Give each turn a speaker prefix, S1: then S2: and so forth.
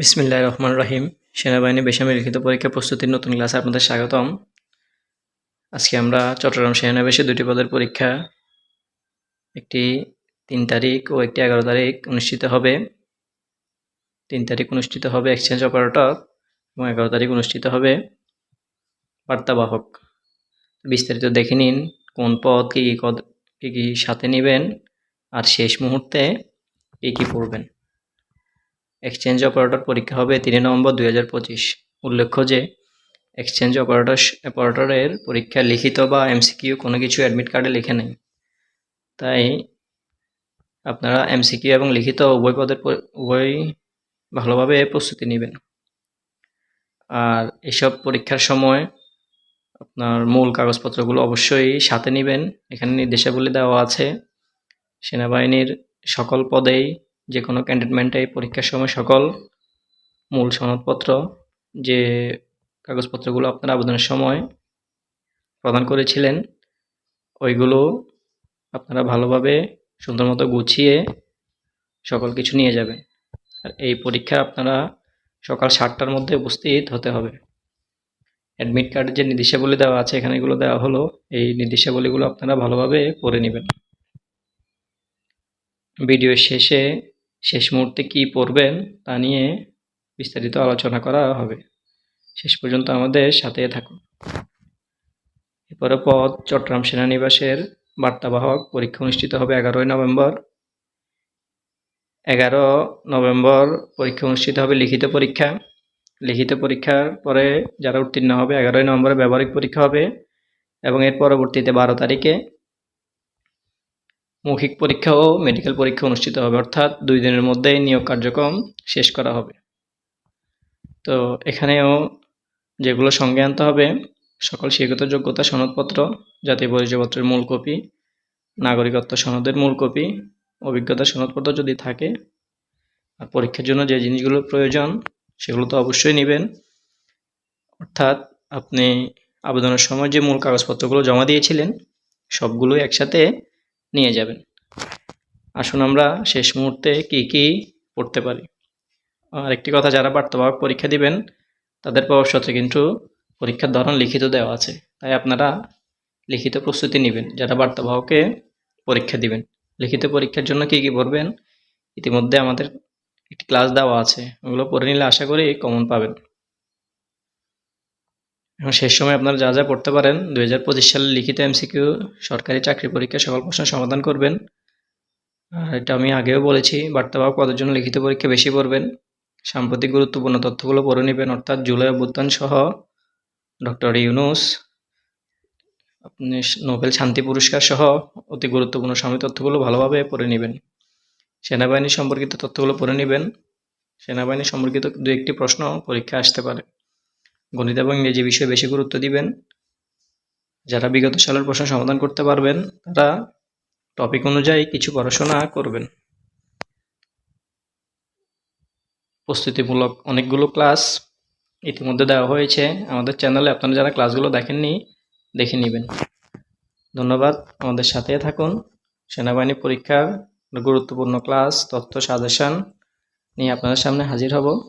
S1: বিসমিল্লাহ রহমান রহিম সেনাবাহিনী বেসামরিক লিখিত পরীক্ষা প্রস্তুতির নতুন ক্লাসে আপনাদের স্বাগতম। আজকে আমরা চট্টগ্রাম সেনাবাহিনী দুটি পদের পরীক্ষা, একটি তিন তারিখ ও একটি এগারো তারিখ অনুষ্ঠিত হবে। তিন তারিখ অনুষ্ঠিত হবে এক্সচেঞ্জ অপারেটর এবং এগারো তারিখ অনুষ্ঠিত হবে বার্তাবাহক। বিস্তারিত দেখে নিন কোন পদ কী কী কদ কী কী সাথে নেবেন আর শেষ মুহূর্তে কী কী পড়বেন। এক্সচেঞ্জ অপারেটর পরীক্ষা হবে তিন নভেম্বর দুই হাজার পঁচিশ। উল্লেখ্য যে এক্সচেঞ্জ অপারেটর অপারেটরের পরীক্ষা লিখিত বা এমসিকিউ কোনো কিছু অ্যাডমিট কার্ডে লিখে নেই। তাই আপনারা এমসিকিউ এবং লিখিত উভয় পদের উভয় ভালোভাবে প্রস্তুতি নেবেন। আর এসব পরীক্ষার সময় আপনার মূল কাগজপত্রগুলো অবশ্যই সাথে নেবেন। এখানে নির্দেশাবলী দেওয়া আছে। সেনাবাহিনীর সকল পদেই যে কোনো ক্যান্টনমেন্টে পরীক্ষার সময় সকল মূল সনদপত্র যে কাগজপত্রগুলো আপনার আবেদনের সময় প্রদান করেছিলেন, ওইগুলো আপনারা ভালোভাবে সুন্দর মতো গুছিয়ে সকল কিছু নিয়ে যাবেন। আর এই পরীক্ষা আপনারা সকাল সাতটার মধ্যে উপস্থিত হতে হবে। অ্যাডমিট কার্ডের যে নির্দেশাবলী দেওয়া আছে, এখানে এগুলো দেওয়া হলো। এই নির্দেশাবলীগুলো আপনারা ভালোভাবে পড়ে নেবেন। ভিডিও শেষে শেষ মুহূর্তে কি পড়বেন তা নিয়ে বিস্তারিত আলোচনা করা হবে। শেষ পর্যন্ত আমাদের সাথে থাকুন। এরপরে পদ চট্টগ্রাম সেনানিবাসের বার্তাবাহক পরীক্ষা অনুষ্ঠিত হবে এগারোই নভেম্বর। এগারো নভেম্বর পরীক্ষা অনুষ্ঠিত হবে লিখিত পরীক্ষা। লিখিত পরীক্ষার পরে যারা উত্তীর্ণ হবে এগারোই নভেম্বরে ব্যবহারিক পরীক্ষা হবে এবং এর পরবর্তীতে বারো তারিখে মৌখিক পরীক্ষা ও মেডিকেল পরীক্ষা অনুষ্ঠিত হবে, অর্থাৎ দুই দিনের মধ্যেই নিয়োগ কার্যক্রম শেষ করা হবে। তো এখানেও যেগুলো সঙ্গে আনতে হবে, সকল শিক্ষাগত যোগ্যতা সনদপত্র, জাতীয় পরিচয়পত্রের মূল কপি, নাগরিকত্ব সনদের মূল কপি, অভিজ্ঞতা সনদপত্র যদি থাকে, আর পরীক্ষার জন্য যে জিনিসগুলো প্রয়োজন সেগুলো তো অবশ্যই নেবেন। অর্থাৎ আপনি আবেদনের সময় যে মূল কাগজপত্রগুলো জমা দিয়েছিলেন, সবগুলোই একসাথে নিয়ে যাবেন। আসুন আমরা শেষ মুহূর্তে কি কি পড়তে পারি। আর একটি কথা যারা বার্তাবাহক পরীক্ষা দিবেন, তাদের প্রবেশপত্রে কিন্তু পরীক্ষার ধরন লিখিত দেওয়া আছে। তাই আপনারা লিখিত প্রস্তুতি নেবেন, যারা বার্তাবাহকে পরীক্ষা দিবেন। লিখিত পরীক্ষার জন্য কি কি পড়বেন, ইতিমধ্যে আমাদের একটি ক্লাস দেওয়া আছে। ওগুলো পড়ে নিলে আশা করি কমন পাবেন। এখন শেষ সময় আপনারা যা যা পড়তে পারেন, দুই হাজার পঁচিশ সালে লিখিত এমসিকিউ, সরকারি চাকরি পরীক্ষা, সকল প্রশ্ন সমাধান করবেন। আর এটা আমি আগেও বলেছি বার্তাবাহক পদের জন্য লিখিত পরীক্ষা বেশি পড়বেন। সাম্প্রতিক গুরুত্বপূর্ণ তথ্যগুলো পড়ে নেবেন, অর্থাৎ জুলাই অভ্যুত্থান সহ ডক্টর ইউনুস, আপনি নোবেল শান্তি পুরস্কার সহ অতি গুরুত্বপূর্ণ সাময়িক তথ্যগুলো ভালোভাবে পড়ে নেবেন। সেনাবাহিনী সম্পর্কিত তথ্যগুলো পড়ে নেবেন। সেনাবাহিনী সম্পর্কিত দু একটি প্রশ্ন পরীক্ষা আসতে পারে। গণিত এবং ইংরেজি বিষয়ে বেশি গুরুত্ব দিবেন। যারা বিগত সালের প্রশ্ন সমাধান করতে পারবেন, তারা টপিক অনুযায়ী কিছু পড়াশোনা করবেন। প্রস্তুতিমূলক অনেকগুলো ক্লাস ইতিমধ্যে দেওয়া হয়েছে। আমাদের চ্যানেলে আপনারা যারা ক্লাসগুলো দেখেননি, দেখে নেবেন। ধন্যবাদ। আমাদের সাথে থাকুন। সেনাবাহিনী পরীক্ষার গুরুত্বপূর্ণ ক্লাস তথ্য সাজেশন নিয়ে আপনাদের সামনে হাজির হব।